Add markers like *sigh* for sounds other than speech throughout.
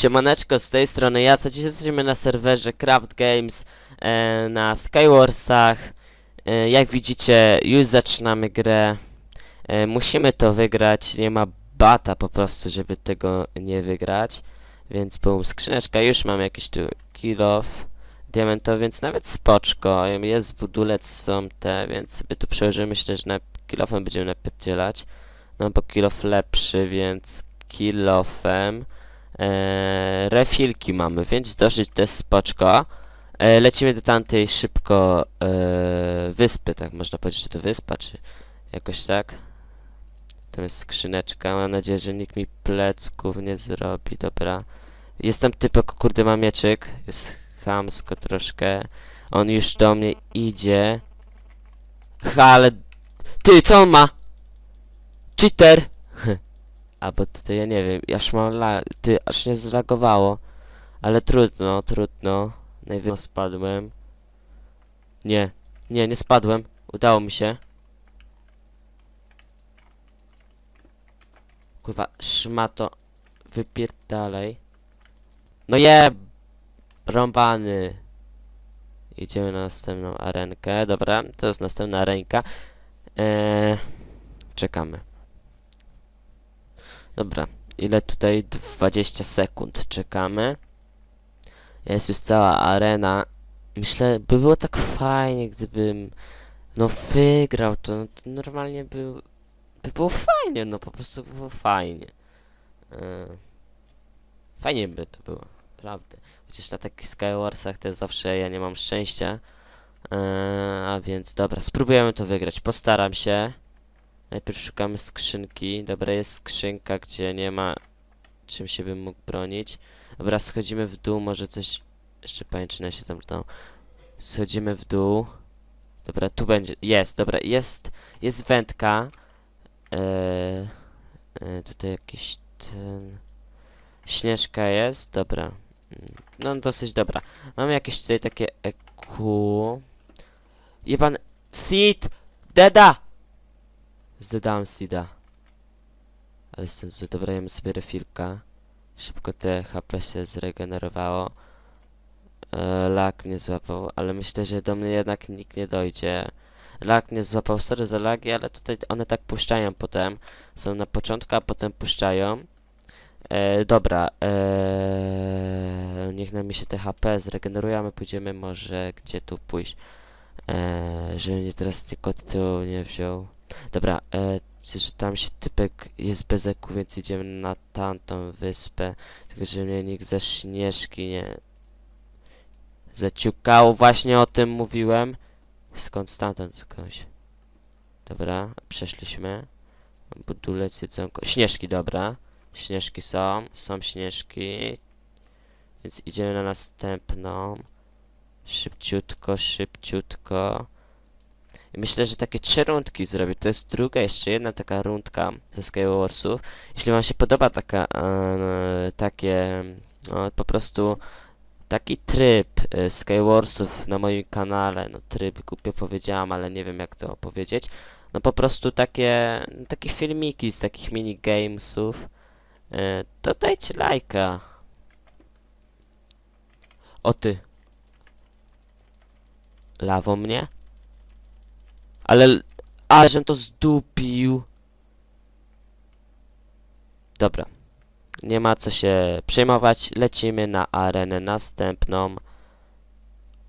Siemaneczko, z tej strony ja, co dziś jesteśmy na serwerze Craft Games e, na Skywarsach. E, jak widzicie, już zaczynamy grę. E, musimy to wygrać, nie ma bata po prostu, żeby tego nie wygrać. Więc bum, skrzyneczka, już mam jakiś tu kill off diamentowy, więc nawet spoczko. Jest budulec, są te, więc sobie tu przełożymy, myślę, że na kill offem będziemy napierdzielać. No bo kill off lepszy, więc kill offem. E, refilki mamy, więc dosyć też spoczko. E, lecimy do tamtej szybko e, wyspy, tak można powiedzieć, że to wyspa, czy jakoś tak. Tam jest skrzyneczka, mam nadzieję, że nikt mi plecków nie zrobi, dobra. Jestem typek, kurde, mieczyk, jest chamsko troszkę. On już do mnie idzie. Ha, ale... Ty, co on ma? Cheater! A bo to ja nie wiem, aż mam. Ty, aż nie zlagowało. Ale trudno, trudno. Najwyżej spadłem. Nie, nie, nie spadłem. Udało mi się. Kurwa, szmato. Wypierdalej. No je... Rąbany. Idziemy na następną arenkę. Dobra, to jest następna arenka. Eee, czekamy. Dobra, ile tutaj? 20 sekund czekamy. Jest już cała arena. Myślę, by było tak fajnie, gdybym no wygrał to, no to normalnie był, by było fajnie, no po prostu by było fajnie. E, fajnie by to było, prawda. Chociaż na takich Skywarsach to zawsze ja nie mam szczęścia. E, a więc dobra, spróbujemy to wygrać, postaram się. Najpierw szukamy skrzynki. Dobra, jest skrzynka, gdzie nie ma czym się bym mógł bronić. Dobra, schodzimy w dół, może coś... Jeszcze pajęczyna się zamknął. Schodzimy w dół. Dobra, tu będzie... Jest, dobra, jest... Jest wędka. Eee, e, tutaj jakiś ten... Śnieżka jest, dobra. Mm, No, dosyć dobra. Mamy jakieś tutaj takie EQ. Jeban... Seed! Deda! Zdałem Sida. Ale zły. Dobra, jemy sobie refilka. Szybko te HP się zregenerowało. E, lak mnie złapał, ale myślę, że do mnie jednak nikt nie dojdzie. Lak mnie złapał, sorry za lagi, ale tutaj one tak puszczają potem. Są na początku, a potem puszczają. E, dobra, e, niech nam się te HP zregeneruje, a my pójdziemy może gdzie tu pójść. E, żeby mnie teraz tylko tyłu nie wziął. Dobra, e, że tam się typek jest bez eku, więc idziemy na tamtą wyspę. Tylko, że mnie nikt ze śnieżki nie zaciukał. Właśnie o tym mówiłem. Skąd stamtąd skądś. Dobra, przeszliśmy. Budulec, jedzonko. Śnieżki, dobra. Śnieżki są, są śnieżki. Więc idziemy na następną. Szybciutko, szybciutko. Myślę, że takie trzy rundki zrobię. To jest druga, jeszcze jedna taka rundka ze Skywarsów. Jeśli wam się podoba taka, e, takie, no, po prostu taki tryb e, Skywarsów na moim kanale, no tryb głupio powiedziałam, ale nie wiem jak to powiedzieć. No po prostu takie, takie filmiki z takich minigamesów, e, to dajcie lajka. O ty. Lawo mnie? Ale, ale żem to zdupił. Dobra. Nie ma co się przejmować. Lecimy na arenę następną.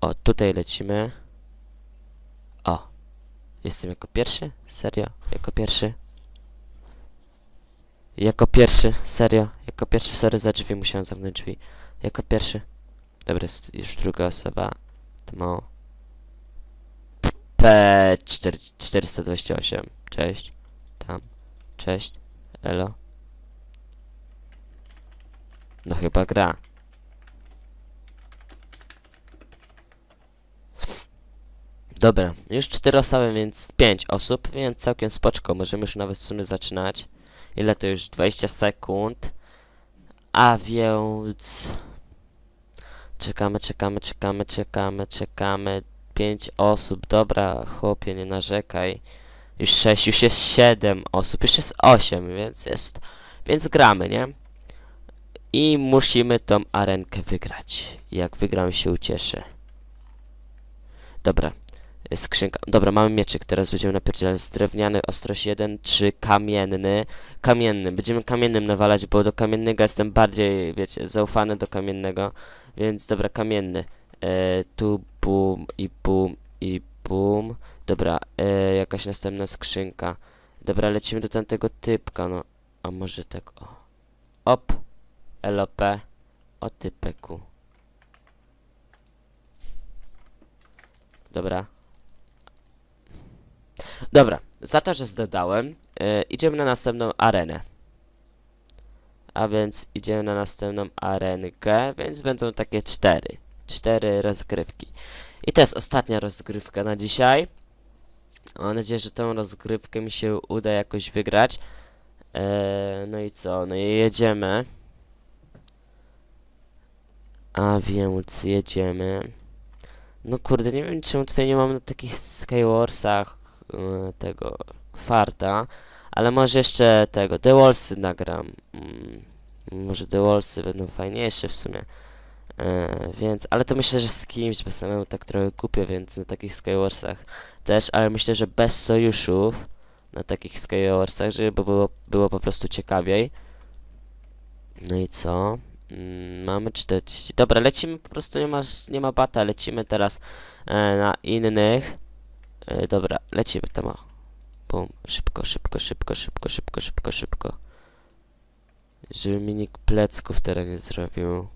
O, tutaj lecimy. O. Jestem jako pierwszy? Serio? Jako pierwszy? Jako pierwszy, serio. Jako pierwszy, sorry za drzwi, musiałem zamknąć drzwi. Jako pierwszy. Dobra, jest już druga osoba. To mało. P428. Cześć. Tam. Cześć. Elo. No chyba gra. Dobra, już cztery osoby, więc pięć osób, więc całkiem spoczko. Możemy już nawet w sumie zaczynać. Ile to już? 20 sekund. A więc... Czekamy, czekamy, czekamy, czekamy, czekamy. Pięć osób, dobra, chłopie, nie narzekaj. Już sześć, już jest siedem osób, już jest osiem, więc jest... Więc gramy, nie? I musimy tą arenkę wygrać. Jak wygram się ucieszę. Dobra. Skrzynka. Dobra, mamy mieczyk. Teraz będziemy napierdzielać drewniany, ostrość 1, 3, kamienny. Kamienny. Będziemy kamiennym nawalać, bo do kamiennego jestem bardziej, wiecie, zaufany do kamiennego. Więc dobra, kamienny. E, tu bum i bum i bum. Dobra, e, jakaś następna skrzynka. Dobra, lecimy do tamtego typka, no. A może tak, o. Op. LOP. O typeku. Dobra. Dobra, za to, że zdodałem, e, idziemy na następną arenę. A więc idziemy na następną arenkę, więc będą takie cztery. Cztery rozgrywki. I to jest ostatnia rozgrywka na dzisiaj. Mam nadzieję, że tą rozgrywkę mi się uda jakoś wygrać. Eee, no i co? No i jedziemy. A więc jedziemy. No kurde, nie wiem czemu tutaj nie mam na takich Skywarsach e, tego farta. Ale może jeszcze tego, The Wallsy nagram. Mm, może The Wallsy będą fajniejsze w sumie. E, więc, ale to myślę, że z kimś, bo samemu tak trochę kupię, więc na takich Skywarsach też, ale myślę, że bez sojuszów na takich Skywarsach, żeby było, było po prostu ciekawiej. No i co? Mm, mamy 40. Dobra, lecimy po prostu, nie ma, nie ma bata, lecimy teraz e, na innych. E, dobra, lecimy tam. Bum, szybko, szybko, szybko, szybko, szybko, szybko, szybko. Żeby mi nikt plecków teraz nie zrobił.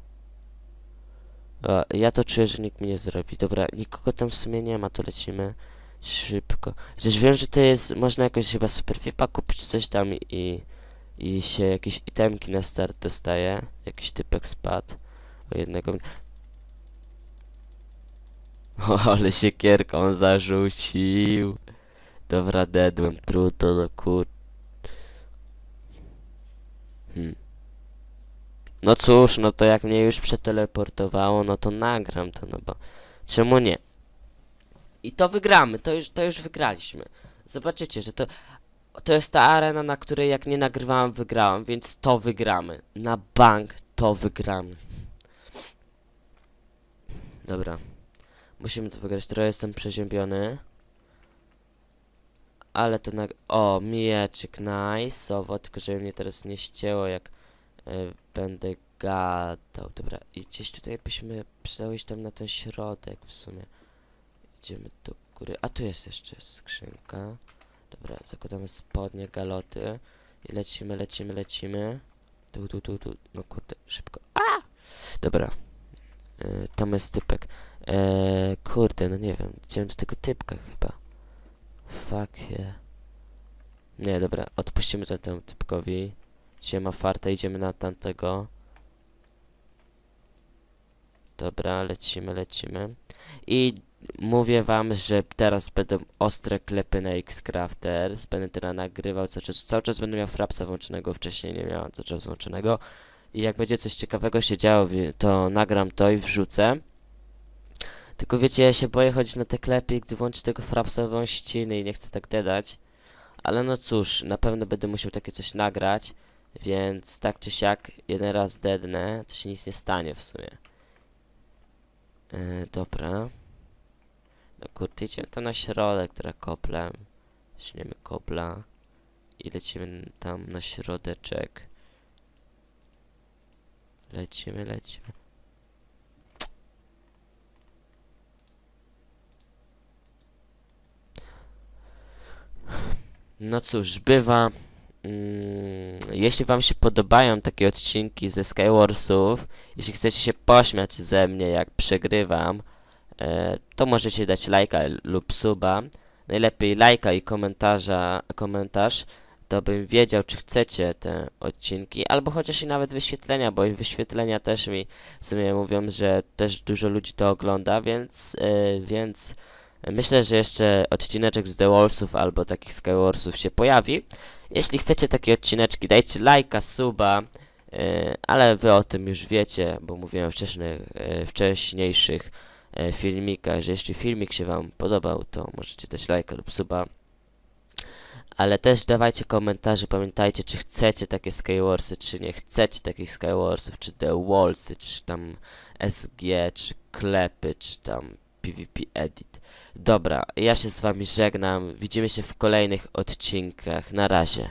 O, ja to czuję, że nikt mi nie zrobi. Dobra, nikogo tam w sumie nie ma, to lecimy szybko. Chociaż wiem, że to jest, można jakoś chyba super VIPa kupić coś tam i, i się jakieś itemki na start dostaje. Jakiś typek spadł. O jednego... mnie- *laughs* O, ale się kierką zarzucił. Dobra, dedłem, trudno, no kur... Hmm. No cóż, no to jak mnie już przeteleportowało, no to nagram to, no bo... Czemu nie? I to wygramy, to już, to już wygraliśmy. Zobaczycie, że to... To jest ta arena, na której jak nie nagrywałem, wygrałem, więc to wygramy. Na bank to wygramy. Dobra. Musimy to wygrać. Trochę jestem przeziębiony. Ale to na... O, mieczyk, nice. Sowo, tylko żeby mnie teraz nie ścięło, jak będę gadał. Dobra, i gdzieś tutaj byśmy przydało iść tam na ten środek w sumie. Idziemy do góry. A tu jest jeszcze skrzynka. Dobra, zakładamy spodnie, galoty. I lecimy, lecimy, lecimy. Tu, tu, tu, tu. No kurde, szybko. A! Dobra. E, tam jest typek. E, kurde, no nie wiem. Idziemy do tego typka chyba. Fuck yeah. Nie, dobra, odpuścimy to temu typkowi. Ma farta, idziemy na tamtego. Dobra, lecimy, lecimy. I mówię wam, że teraz będą ostre klepy na X-Crafters. Będę teraz nagrywał cały czas, cały czas będę miał frapsa włączonego, wcześniej nie miałem cały czas włączonego. I jak będzie coś ciekawego się działo, to nagram to i wrzucę. Tylko wiecie, ja się boję chodzić na te klepy, gdy włączę tego frapsa wą ściny i nie chcę tak dedać. Ale no cóż, na pewno będę musiał takie coś nagrać, więc tak czy siak, jeden raz dednę, to się nic nie stanie w sumie. Yy, dobra. No kurde, idziemy to na środek, która koplem. Śniemy kopla. I lecimy tam na środeczek. Lecimy, lecimy. No cóż, bywa. Mm, jeśli wam się podobają takie odcinki ze Skywarsów, jeśli chcecie się pośmiać ze mnie, jak przegrywam, e, to możecie dać lajka lub suba. Najlepiej lajka i komentarza, komentarz, to bym wiedział, czy chcecie te odcinki, albo chociaż i nawet wyświetlenia, bo wyświetlenia też mi w sumie mówią, że też dużo ludzi to ogląda, więc, e, więc myślę, że jeszcze odcineczek z The Wallsów albo takich Skywarsów się pojawi. Jeśli chcecie takie odcineczki, dajcie lajka, suba, e, ale wy o tym już wiecie, bo mówiłem wcześniej, wcześniejszych e, filmikach, że jeśli filmik się wam podobał, to możecie dać lajka lub suba. Ale też dawajcie komentarze, pamiętajcie, czy chcecie takie Skywarsy, czy nie chcecie takich Skywarsów, czy The Wallsy, czy tam SG, czy klepy, czy tam PvP Edit. Dobra, ja się z wami żegnam, widzimy się w kolejnych odcinkach, na razie.